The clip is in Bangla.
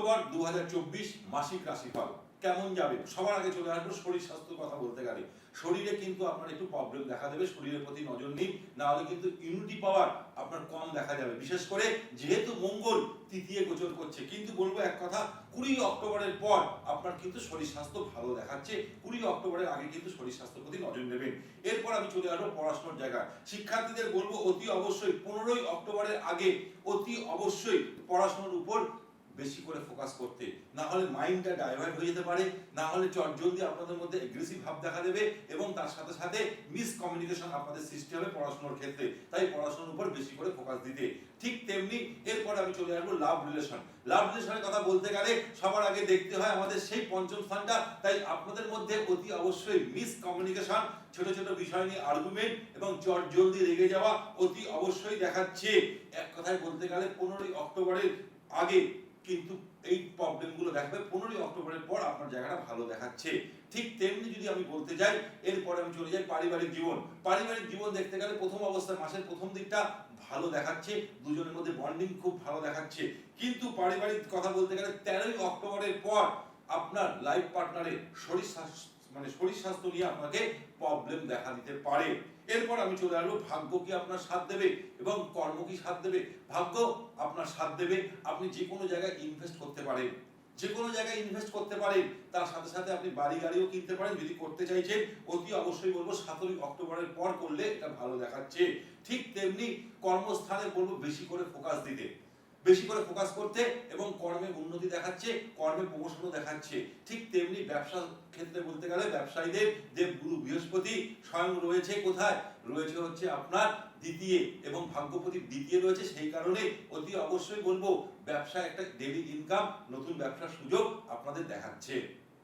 অক্টোবর দু হাজার চব্বিশ মাসিক রাশিফল। কেমন যাবে? সবার আগে চলে আসব শরীর স্বাস্থ্য কথা বলতে গেলে। শরীরে কিন্তু আপনার একটু প্রবলেম দেখা দেবে, শরীরের প্রতি নজর নিন না হলে কিন্তু ইউনিটি পাওয়ার আপনার কম দেখা যাবে। বিশেষ করে যেহেতু মঙ্গল তৃতীয় গোচর করছে, কিন্তু বলব এক কথা, কুড়ি অক্টোবরের পর আপনার কিন্তু শরীর স্বাস্থ্য ভালো দেখাচ্ছে। কুড়ি অক্টোবরের আগে কিন্তু শরীর স্বাস্থ্যের প্রতি নজর নেবেন। এরপর আমি চলে আসব পড়াশোনার জায়গায়। শিক্ষার্থীদের বলব অতি অবশ্যই পনেরোই অক্টোবরের আগে অতি অবশ্যই পড়াশোনার উপর বেশি করে ফোকাস করতে। না হলে মাইন্ডটা ডাইভার্ট হয়ে যেতে পারে না হলে চটজলদি আপনাদের মধ্যে এগ্রেসিভ ভাব দেখা দেবে এবং তার সাথে সাথে মিস কমিউনিকেশন আপনাদের সৃষ্টি হবে পড়াশোনার ক্ষেত্রে। তাই পড়াশোনার উপর বেশি করে ফোকাস দিতে। ঠিক তেমনি এরপর আমি চলে আসব লাভ রিলেশন লাভ রিলেশনের কথা বলতে গেলে সবার আগে দেখতে হয় আমাদের সেই পঞ্চম স্থানটা। তাই আপনাদের মধ্যে অতি অবশ্যই মিস কমিউনিকেশন ছোট ছোট বিষয় নিয়ে আর্গুমেন্ট এবং চট জলদি রেগে যাওয়া অতি অবশ্যই দেখাচ্ছে। এক কথায় বলতে গেলে পনেরোই অক্টোবরের আগে কিন্তু এই প্রবলেমগুলো দেখাবে পনেরোই অক্টোবরের পর আপনার জায়গাটা ভালো দেখাচ্ছে। ঠিক তেমনি যদি আমি বলতে যাই, এরপরে আমি চলে যাই পারিবারিক জীবন। পারিবারিক জীবন দেখতে গেলে প্রথম অবস্থায় মাসের প্রথম দিকটা ভালো দেখাচ্ছে, দুজনের মধ্যে বন্ডিং খুব ভালো দেখাচ্ছে। কিন্তু পারিবারিক কথা বলতে গেলে তেরোই অক্টোবরের পর আপনার লাইফ পার্টনারের শরীর স্বাস্থ্য মানে শরীর স্বাস্থ্য নিয়ে আপনাকে প্রবলেম দেখা দিতে পারে। এরপর আমি চলে আসব, ভাগ্য কি আপনার সাথ দেবে এবং কর্ম কি সাথ দেবে? ভাগ্য আপনার সাথ দেবে, আপনি যে কোনো জায়গায় ইনভেস্ট করতে পারেন। যে কোনো জায়গায় ইনভেস্ট করতে পারেন, তার সাথে সাথে আপনি বাড়ি গাড়িও কিনতে পারেন, যদি করতে চাইছেন, অতি অবশ্যই বলব সতেরোই অক্টোবরের পর করলে এটা ভালো দেখাচ্ছে। ঠিক তেমনি কর্মস্থানে বলব বেশি করে ফোকাস দিতে। বেশি করে ফোকাস করতে এবং কর্মে উন্নতি দেখাচ্ছে কর্মে প্রমোশনও দেখাচ্ছে। ঠিক তেমনি ব্যবসা ক্ষেত্রে বলতে গেলে ব্যবসায়ীদের যে গুরু বৃহস্পতি স্বয়ং রয়েছে কোথায়? রয়েছে হচ্ছে আপনার দ্বিতীয় এবং ভাগ্যপতি দ্বিতীয় রয়েছে। সেই কারণে অতি অবশ্যই বলব ব্যবসা একটা ডেলি ইনকাম নতুন ব্যবসার সুযোগ আপনাদের দেখাচ্ছে।